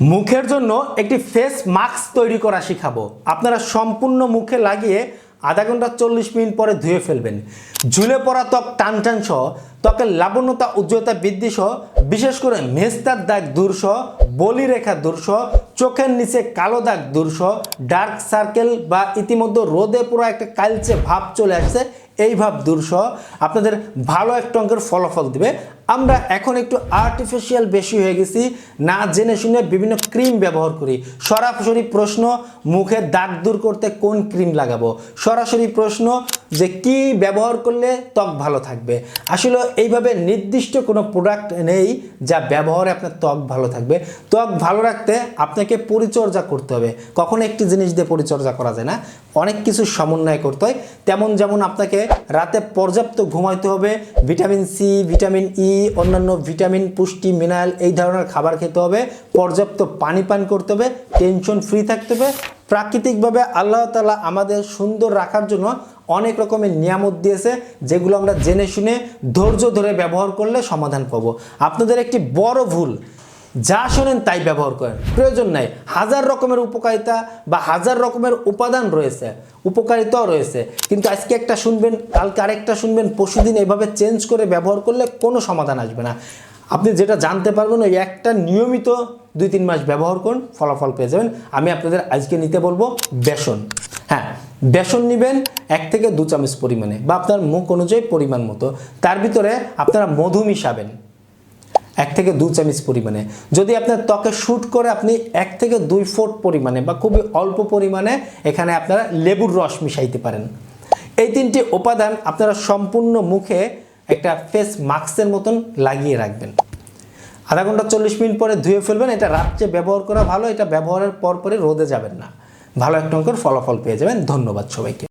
মুখের জন্য একটি ফেস মাস্ক তৈরি করা শিখাবো। আপনারা সম্পূর্ণ মুখে লাগিয়ে আধা ঘণ্টা চল্লিশ মিনিট পরে ধুয়ে ফেলবেন। ঝুলে পড়া ত্বক টান টান সহ, ত্বকের লাবণ্যতা, উজ্জ্বলতা বৃদ্ধি সহ, বিশেষ করে মেস্তার দাগ দূর সহ বলি রেখা দূর চোখের নিচে কালো দাগ দূর ডার্ক সার্কেল বা ইতিমধ্যে রোদে পুরো একটা কালচে ভাব চলে আসছে, এই ভাব দূর আপনাদের ভালো একটা অঙ্কের ফলাফল দিবে। আমরা এখন একটু আর্টিফিশিয়াল বেশি হয়ে গেছি, না জেনে শুনে বিভিন্ন ক্রিম ব্যবহার করি। সরাসরি প্রশ্ন, মুখে দাগ দূর করতে কোন ক্রিম লাগাবো? সরাসরি প্রশ্ন, যে কি ব্যবহার করলে ত্বক ভালো থাকবে? আসলে এইভাবে নির্দিষ্ট কোনো প্রোডাক্ট নেই যা ব্যবহারে আপনার ত্বক ভালো থাকবে। ত্বক ভালো রাখতে আপনাকে পরিচর্যা করতে হবে। কখনো একটি জিনিস দিয়ে পরিচর্যা করা যায় না। অনেক কিছু সমন্বয় করতে হয়। তেমন যেমন আপনাকে রাতে পর্যাপ্ত ঘুমাইতে হবে, ভিটামিন সি ভিটামিন ই অন্যান্য ভিটামিন, পুষ্টি, মিনারেল এই ধরনের খাবার খেতে হবে। পর্যাপ্ত পানি পান করতে হবে, টেনশন ফ্রি থাকতে হবে। প্রাকৃতিকভাবে আল্লাহ তালা আমাদের সুন্দর রাখার জন্য অনেক রকমের নিয়ামত দিয়েছে, যেগুলো আমরা জেনে শুনে ধৈর্য ধরে ব্যবহার করলে সমাধান পাবো। আপনাদের একটি বড় ভুল যা শোনেন তাই ব্যবহার করেন। প্রয়োজন নাই। হাজার রকমের উপকারিতা বা হাজার রকমের উপাদান রয়েছে। উপকারিতাও রয়েছে। কিন্তু আজকে একটা শুনবেন, কালকে আরেকটা শুনবেন পশুদিন এভাবে চেঞ্জ করে ব্যবহার করলে কোনো সমাধান আসবে না। আপনি যেটা জানতে পারবেন, ওই একটা নিয়মিত দুই তিন মাস ব্যবহার করুন, ফলাফল পেয়ে যাবেন। আমি আপনাদের আজকে নিতে বলব বেসন। হ্যাঁ বেসন নেবেন এক থেকে দু চামচ পরিমাণে বা আপনার মুখ অনুযায়ী পরিমাণ মতো। তার ভিতরে আপনারা মধু মিশাবেন। এক থেকে দু চামচ পরিমাণে। যদি আপনার ত্বকে শ্যুট করে আপনি এক থেকে দুই ফুট পরিমাণে বা খুবই অল্প পরিমাণে এখানে আপনারা লেবুর রস মিশাইতে পারেন। এই তিনটি উপাদান আপনারা সম্পূর্ণ মুখে একটা ফেস মাস্কের মতন লাগিয়ে রাখবেন। আধা ঘণ্টা চল্লিশ মিনিট পরে ধুয়ে ফেলবেন, এটা রাত্রে ব্যবহার করা ভালো, এটা ব্যবহারের পর পরে রোদে যাবেন না। ভালো একটা অঙ্কের ফলাফল পেয়ে যাবেন। ধন্যবাদ সবাইকে।